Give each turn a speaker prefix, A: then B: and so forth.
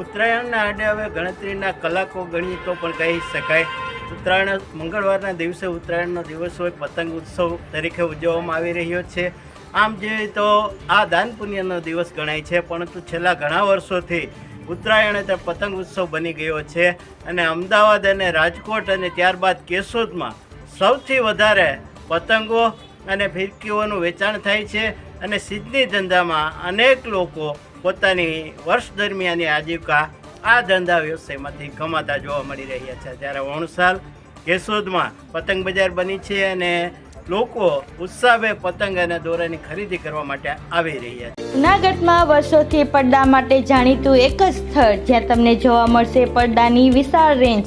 A: ઉત્તરાયણના આડે હવે ગણતરીના કલાકો ગણીએ તો પણ કહી શકાય. ઉત્તરાયણ મંગળવારના દિવસે ઉત્તરાયણનો દિવસ હોય, પતંગ ઉત્સવ તરીકે ઉજવવામાં આવી રહ્યો છે. આમ જોઈએ તો આ દાન પુણ્યનો દિવસ ગણાય છે, પરંતુ છેલ્લા ઘણા વર્ષોથી ઉત્તરાયણ તે પતંગ ઉત્સવ બની ગયો છે અને અમદાવાદ અને રાજકોટ અને ત્યારબાદ કેશોદમાં સૌથી વધારે પતંગો અને ફિરકીઓનું વેચાણ થાય છે અને સિદ્ધની ધંધામાં અનેક લોકો પોતાની વર્ષ દરમિયાનની આજીવિકા આ ધંધા વ્યવસાયમાંથી કમાતા જોવા મળી રહ્યા છે. જ્યારે વણસાલ કેશોદમાં પતંગ બજાર બની છે અને લોકો ઉત્સાહે પતંગ અને દોરાની ખરીદી કરવા માટે આવી રહ્યા છે.
B: જૂનાગઢમાં વર્ષોથી પડદા માટે જાણીતું એક જ સ્થળ જ્યાં તમને જોવા મળશે પડદાની વિશાળ રેન્જ